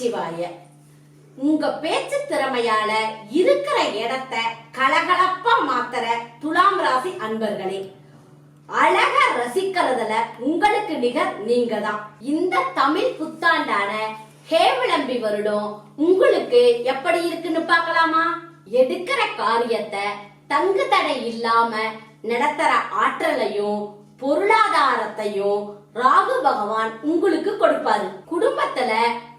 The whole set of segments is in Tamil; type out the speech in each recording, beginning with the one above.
நமச்சிவாய உங்க பேச்சு திறமையால இருக்கிற இடத்த கலகலப்பா மாத்தற துலாம் ராசி அன்பர்களே அழக ரசிக்கிறதுல உங்களுக்கு நிகர் நீங்க தான் இந்த தமிழ் புத்தாண்டான ஹேவிளம்பி வருடம் உங்களுக்கு எப்படி இருக்குன்னு பார்க்கலாமா? எடுக்கிற காரியத்தை தங்கு தடை இல்லாம நடத்துற ஆற்றலையும் பொருளாதாரத்தையும் ராகு பகவான் உங்களுக்கு கொடுப்பாரு. குடும்பத்துல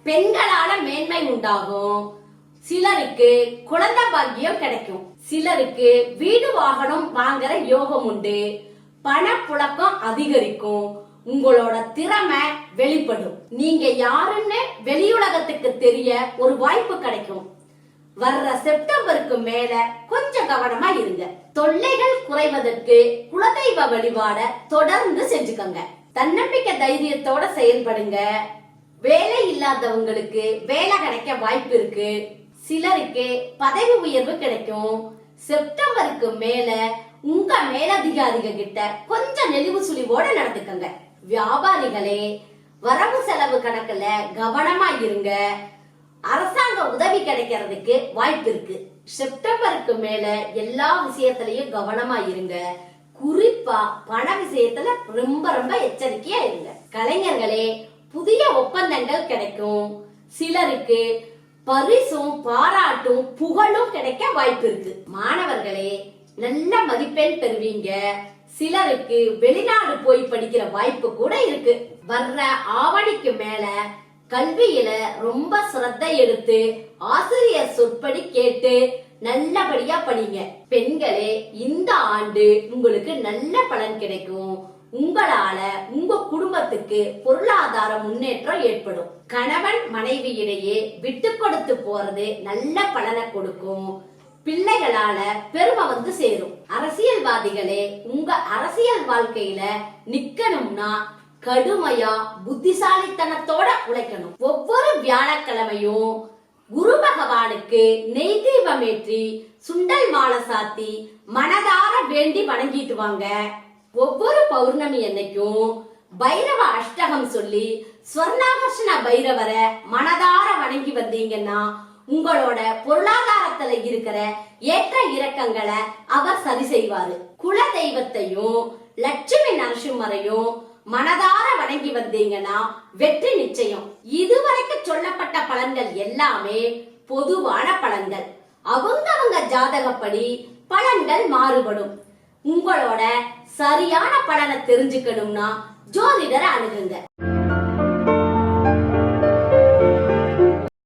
பெண்களால மேன்மை உண்டாகும். சிலருக்கு குழந்தை பாக்கியம் கிடைக்கும். சிலருக்கு வீடு வாகனம் வாங்குற யோகம் உண்டு. பணப்புழக்கம் அதிகரிக்கும். உங்களோட திறமை வெளிப்படும். நீங்க யாருன்னு வெளியுலகத்துக்கு தெரிய ஒரு வாய்ப்பு கிடைக்கும். வர்ற செப்டம்பருக்கு மேல கொஞ்சம் கவனமா இருங்க. தொல்லைகள் குறைவதற்கு குலதெய்வ வழிபாட தொடர்ந்து செஞ்சுக்கோங்க. தன்னம்பிக்கை தைரியத்தோட செயல்படுங்க. வேலை இல்லாதவங்களுக்கு வேலை கிடைக்க வாய்ப்பு இருக்கு. சிலருக்கு பதவி உயர்வு கிடைக்கும். செப்டம்பருக்கு மேல உங்க மேலதிகாரிக கிட்ட கொஞ்சம் நெளிவு சுழிவோட நடந்துக்கங்க. வியாபாரிகளே வரவு செலவு கணக்குல கவனமா இருங்க. அரசாங்க உதவி கிடைக்கிறதுக்கு வாய்ப்பு இருக்கு. செப்டம்பருக்கு மேல எல்லா விஷயத்திலயும் கவனமா இருங்க. குறிப்பா பண விஷயத்துல ரொம்ப ரொம்ப எச்சரிக்கையா இருங்க. கலைஞர்களே புதிய ஒப்பந்தங்கள் கிடைக்கும். சிலருக்கு பரிசும் பாராட்டும் புகழும் கிடைக்க வாய்ப்பு இருக்கு. மாணவர்களே நல்ல மதிப்பெண் பெறுவீங்க. சிலருக்கு வெளிநாடு போய் படிக்கிற வாய்ப்பு கூட இருக்கு. வர்ற ஆவணிக்கு மேல கல்வியில ரொம்ப சிரத்தை எடுத்து ஆசிரியர் சொற்படி கேட்டு நல்லபடியா படிங்க. பெண்களே இந்த ஆண்டு உங்களுக்கு நல்ல பலன் கிடைக்கும். உங்களால உங்க குடும்பத்துக்கு பொருளாதார முன்னேற்றம் ஏற்படும். கணவன் மனைவியிடையே விட்டு கொடுத்து போறது நல்ல பலனை கொடுக்கும். பிள்ளைகளால பெருமை வந்து சேரும். அரசியல்வாதிகளே உங்க அரசியல் வாழ்க்கையில நிக்கணும்னா கடுமையா புத்திசாலித்தனத்தோட உழைக்கணும். ஒவ்வொரு வியாழக்கிழமையும் குரு பகவானுக்கு நெய் தீபம் ஏற்றி சுண்டல் மாலை சாத்தி மனதார வேண்டி வணங்கிட்டு வாங்க. ஒவ்வொரு பௌர்ணமி அன்னைக்கும் பைரவ அஷ்டகம் சொல்லி ஸ்வர்ணாகர்ஷண பைரவரை மனதார வணங்கி வந்தீங்கன்னா உங்களோட பொருளாதாரத்துல இருக்கிற ஏற்ற இறக்கங்களை அவர் சரி செய்வாரு. குல தெய்வத்தையும் லட்சுமி நரசிம்மரையும் மனதார வணங்கி வந்தீங்கன்னா வெற்றி நிச்சயம். இதுவரைக்கும் சொல்லப்பட்ட பலன்கள் எல்லாமே பொதுவான பலன்கள். அவங்கவங்க ஜாதகப்படி பலன்கள் மாறுபடும். உங்களோட சரியான பலனை தெரிஞ்சுக்கணும்னா ஜோதிடரை அணுகுங்க.